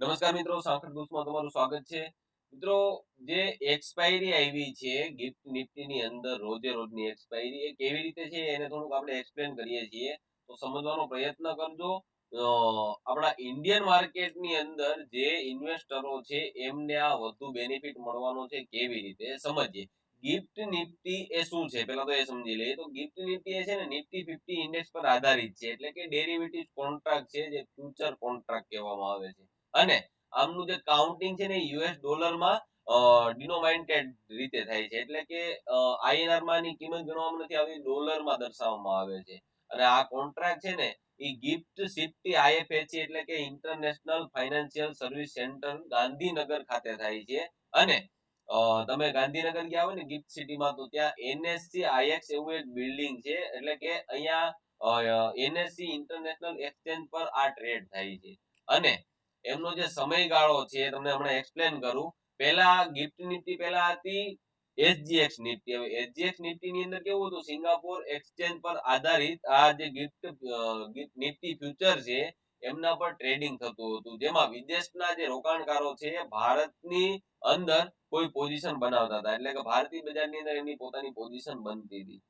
નમસ્કાર મિત્રો સાંકળ દોસ્તમાં તમારું સ્વાગત છે. મિત્રો, જે એક્સપાયરી આવી છે ગિફ્ટ નિફ્ટીની અંદર રોજે રોજની એક્સપાયરી એ કેવી રીતે છે એને થોડુંક આપણે એક્સપ્લેન કરીએ છીએ. તો સમજવાનો પ્રયત્ન કરજો. આપણા ઇન્ડિયન માર્કેટની અંદર જે ઇન્વેસ્ટરો છે, એમને આ વધુ બેનિફિટ મળવાનો છે કેવી રીતે? સમજીએ. ગિફ્ટ નિફ્ટી એ શું છે? પેલા તો એ સમજી લઈએ. તો ગિફ્ટ નિફ્ટી એ છે ને નિફ્ટી ફિફ્ટી ઇન્ડેક્સ પર આધારિત છે. એટલે કે ડેરિવેટિવ કોન્ટ્રાક્ટ છે, જે ફ્યુચર કોન્ટ્રાક્ટ કહેવામાં આવે છે. અને આમનું જે કાઉન્ટિંગ છે ને યુએસ ડોલરમાં ડિનોમાઇન્ટેડ રીતે થાય છે. એટલે કે આઈએનઆરમાં ની કિંમત ગણવામાં નથી આવતી ડોલરમાં દર્શાવવામાં આવે છે. અને આ કોન્ટ્રાક્ટ છે ને, એ ગિફ્ટ સિટી આઈએફએસસી એટલે કે international financial service centre Gandhinagar ખાતે થાય છે. અને તમે ગાંધીનગર ગયા હોય ને ગિફ્ટ સિટીમાં તો ત્યાં એનએસસી આઈએક્સ એવું એક બિલ્ડિંગ છે. એટલે કે અહીંયા એનએસસી ઇન્ટરનેશનલ એક્સચેન્જ પર આ ટ્રેડ થાય છે. અને એમનો જે સમયગાળો છે તમને હમણાં એક્સપ્લેન કરું. પહેલા ગિફ્ટ નીતિ પહેલા હતી એસજીએક્સ નીતિ. હવે એસજીએક્સ નીતિની અંદર કેવું હતું? સિંગાપોર એક્સચેન્જ પર આધારિત આ જે ગિફ્ટ નીતિ ફ્યુચર છે, એમના પર ટ્રેડિંગ થતું હતું. જેમાં વિદેશના જે રોકાણકારો છે ભારતની અંદર કોઈ પોઝિશન બનાવતા હતા. એટલે કે ભારતીય બજારની અંદર એમની પોતાની પોઝિશન બનતી હતી.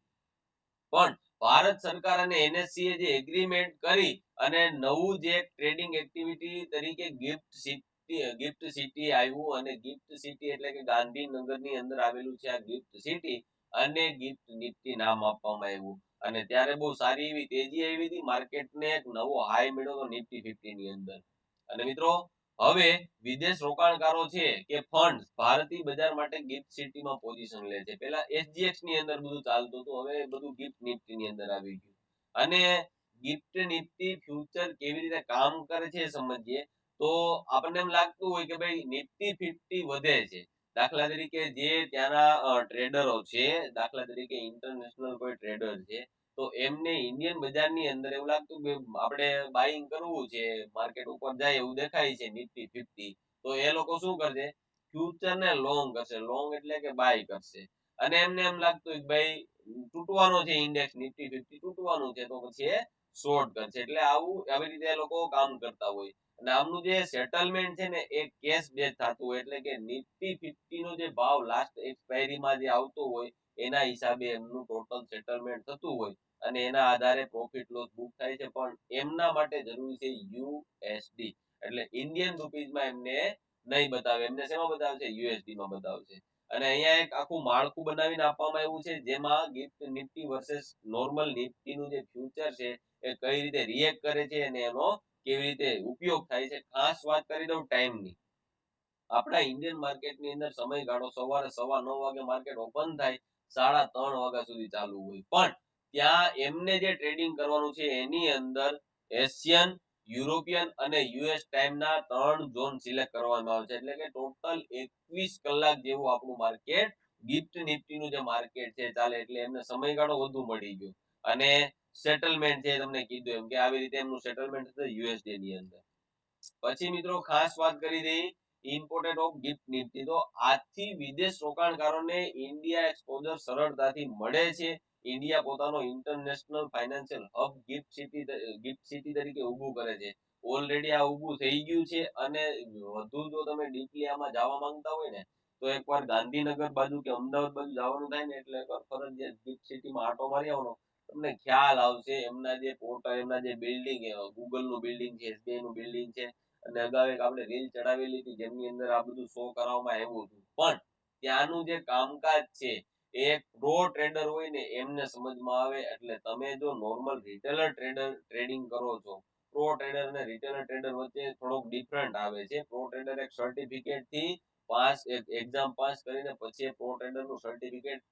પણ ભારત સરકાર અને એનએસસી જે એગ્રીમેન્ટ કરી અને નવું જે ટ્રેડિંગ એક્ટિવિટી તરીકે ગિફ્ટ સિટી ગિફ્ટ સિટી આવ્યું અને ગિફ્ટ સિટી એટલે કે ગાંધીનગરની અંદર આવેલું છે આ ગિફ્ટ સિટી અને ગિફ્ટ નિફ્ટી નામ આપવામાં આવ્યું. અને ત્યારે બહુ સારી એવી તેજી આવી હતી માર્કેટને એક નવો હાઈ મળ્યો હતો નિફ્ટી ફિફ્ટી ની અંદર. અને મિત્રો હવે વિદેશ રોકાણકારો છે કે ફંડ ભારતીય બજાર માટે ગિફ્ટ સિટીમાં પોઝિશન લે છે. પેલા એસજીએક્સની અંદર બધું ચાલતું હતું, હવે બધું ગિફ્ટ નિફ્ટી ની અંદર આવી ગયું. અને ગિફ્ટ નિફ્ટી ફ્યુચર કેવી રીતે કામ કરે છે સમજીએ, તો આપણને એમ લાગતું હોય કે ભાઈ નિફ્ટી ફિફ્ટી વધે છે. દાખલા તરીકે જે ત્યાંના ટ્રેડરો છે, દાખલા તરીકે ઇન્ટરનેશનલ કોઈ ટ્રેડર છે તો એમને ઇન્ડિયન બજારની અંદર એવું લાગતું કે આપણે બાઇંગ કરવું છે માર્કેટ ઉપર જાય એવું દેખાય છે નિફ્ટી ફિફ્ટી, તો એ લોકો શું કરશે? ફ્યુચર ને લોંગ કરશે લોંગ એટલે કે બાય કરશે. અને એમને એમ લાગતું કે ભાઈ, તૂટવાનો છે ઇન્ડેક્સ નિફ્ટી ફિફ્ટી તૂટવાનું છે, તો પછી એ શોર્ટ કરશે એટલે આવું, આવી રીતે લોકો કામ કરતા હોય. અને આમનું જે સેટલમેન્ટ છે ને, એ કેશ બેઝ થતું હોય. એટલે કે નિફ્ટી ફિફ્ટી નો જે ભાવ લાસ્ટ એક્સપાયરીમાં જે આવતો હોય, એના હિસાબે એમનું ટોટલ સેટલમેન્ટ થતું હોય. અને એના આધારે પ્રોફિટ લોસ બુક થાય છે. પણ એમના માટે જરૂરી છે યુએસડી એટલે ઇન્ડિયન રૂપીઝમાં એમને નહીં બતાવે. એમને શેમાં બતાવશે યુએસડી માં બતાવશે અને અહીંયા એક આખું માળખું બનાવીને આપવામાં આવ્યું છે, જેમાં gift Nifty versus normal Nifty નું જે ફ્યુચર છે, એ કઈ રીતે રિએક્ટ કરે છે અને એનો કેવી રીતે ઉપયોગ થાય છે, ખાસ વાત કરી દઉં ટાઈમની આપણા ઇન્ડિયન માર્કેટની અંદર સમયગાળો સવારે સવા નવ વાગે માર્કેટ ઓપન થાય, સાડા ત્રણ વાગ્યા સુધી ચાલુ હોય. પણ ત્યાં એમને જે ટ્રેડિંગ કરવાનું છે, એની અંદર એશિયન યુરોપિયન અને યુએસ ટાઈમના ત્રણ ઝોન સિલેક્ટ કરવામાં આવે છે. એટલે કે ટોટલ એકવીસ કલાક જેવું આપણું માર્કેટ ગિફ્ટ નિફ્ટીનું જે માર્કેટ છે ચાલે. એટલે એમને સમયગાળો વધુ મળી ગયો. અને સેટલમેન્ટ છે તમને કીધું એમ કે આવી રીતે એમનું સેટલમેન્ટ થશે યુએસડી ની અંદર. પછી મિત્રો ખાસ વાત કરી દઈએ ઇમ્પોર્ટેડ ઓફ ગિફ્ટ નીતિ. તો આજથી વિદેશ રોકાણકારોને ઇન્ડિયા એક્સપોઝર સરળતાથી મળે છે. ઇન્ડિયા પોતાનો international financial hub gift city gift city તરીકે ઊભું કરે છે. ઓલરેડી આ ઊભું થઈ ગયું છે અને વધુ જો તમે ડીપલી આમાં જવા માંગતા હોય ને, તો એકવાર ગાંધીનગર બાજુ કે અમદાવાદ બાજુ જવાનું થાય ને, એટલે એકવાર ફરજિયાત ગિફ્ટ સિટીમાં આટો મારી આવવાનો, તમને ખ્યાલ આવશે. એમના જે પોર્ટલ એમના જે બિલ્ડિંગ ગૂગલનું બિલ્ડિંગ છે એસબીઆઈ નું બિલ્ડિંગ છે અને અગાઉ એક આપણે રીલ ચડાવેલી હતી જેની અંદર આ બધું શો કરાવવામાં આવ્યું હતું. પણ ત્યાંનું જે કામકાજ છે, એ પ્રો ટ્રેડર હોય ને, એમને સમજમાં આવે. એટલે તમે જો નોર્મલ રિટેલર ટ્રેડર ટ્રેડિંગ કરો છો પ્રો ટ્રેડર અને રિટેલર ટ્રેડર વચ્ચે થોડોક ડિફરન્ટ આવે છે. પ્રો ટ્રેડર એક સર્ટિફિકેટથી પાસ એક્ઝામ પાસ કરીને પછી પ્રો ટ્રેડરનું સર્ટિફિકેટ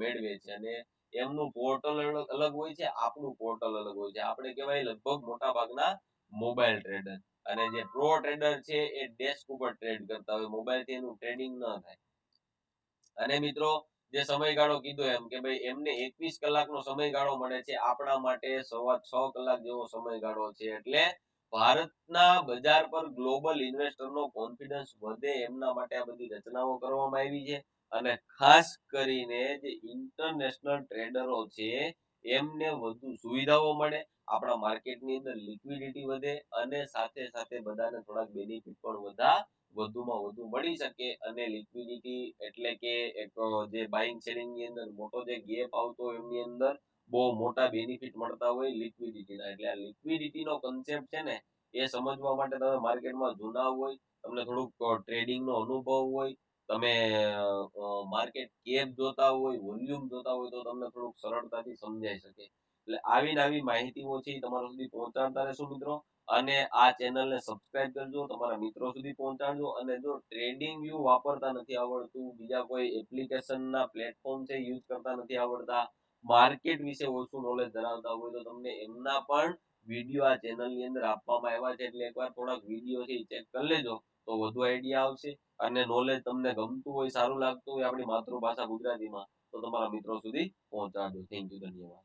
મેળવે છે. અને એમનું પોર્ટલ અલગ હોય છે આપણું પોર્ટલ અલગ હોય છે. આપણે કહેવાય લગભગ મોટા ભાગના મોબાઈલ ટ્રેડર અને જે પ્રો ટ્રેડર છે, એ ડેસ્ક ઉપર ટ્રેડ કરતા હોય. મોબાઈલથી એનું ટ્રેડિંગ ન થાય. અને મિત્રો, જે સમયગાળો કીધો એમ કે ભાઈ, એમને એકવીસ કલાકનો સમયગાળો મળે છે. આપણા માટે સવા છ કલાક જેવો સમયગાળો છે. એટલે ભારતના બજાર પર ગ્લોબલ ઇન્વેસ્ટરનો કોન્ફિડન્સ વધે એમના માટે આ બધી રચનાઓ કરવામાં આવી છે. અને ખાસ કરીને જે ઇન્ટરનેશનલ ટ્રેડરો છે એમને વધુ સુવિધાઓ મળે, આપણા માર્કેટની અંદર લિક્વિડિટી વધે અને સાથે સાથે બધાને થોડાક બેનિફિટ પણ વધા વધુમાં વધુ મળી શકે. અને લિક્વિડિટી એટલે કે એક જે બાઇંગ શેરિંગની અંદર, મોટો જે ગેપ આવતો એમની અંદર, બહુ મોટા બેનિફિટ મળતા હોય લિક્વિડિટીના એટલે આ લિક્વિડિટીનો કન્સેપ્ટ છે ને, એ સમજવા માટે તમે માર્કેટમાં જૂના હોય, તમને થોડુંક ટ્રેડિંગ નો અનુભવ હોય તમે માર્કેટ કેપ જોતા હોય વોલ્યુમ જોતા હોય તો તમને થોડુંક સરળતાથી સમજાઈ શકે. એટલે આવી આવી માહિતીઓ છે તમારા સુધી પહોંચાડતા રહેશો મિત્રો. અને આ ચેનલને સબસ્ક્રાઇબ કરજો, તમારા મિત્રો સુધી પહોંચાડજો. અને જો ટ્રેડિંગ વ્યૂ વાપરતા નથી આવડતું, બીજા કોઈ એપ્લિકેશનના પ્લેટફોર્મ છે યુઝ કરતા નથી આવડતા માર્કેટ વિશે ઓછું નોલેજ ધરાવતા હોય તો તમને એમના પણ વીડિયો આ ચેનલની અંદર આપવામાં આવ્યા છે. એટલે એકવાર થોડાક વીડિયો છે ચેક કરી લેજો. તો વધુ આઈડિયા આવશે અને નોલેજ તમને ગમતું હોય, સારું લાગતું હોય આપણી માતૃભાષા ગુજરાતીમાં, તો તમારા મિત્રો સુધી પહોંચાડજો. થેન્ક યુ ધન્યવાદ.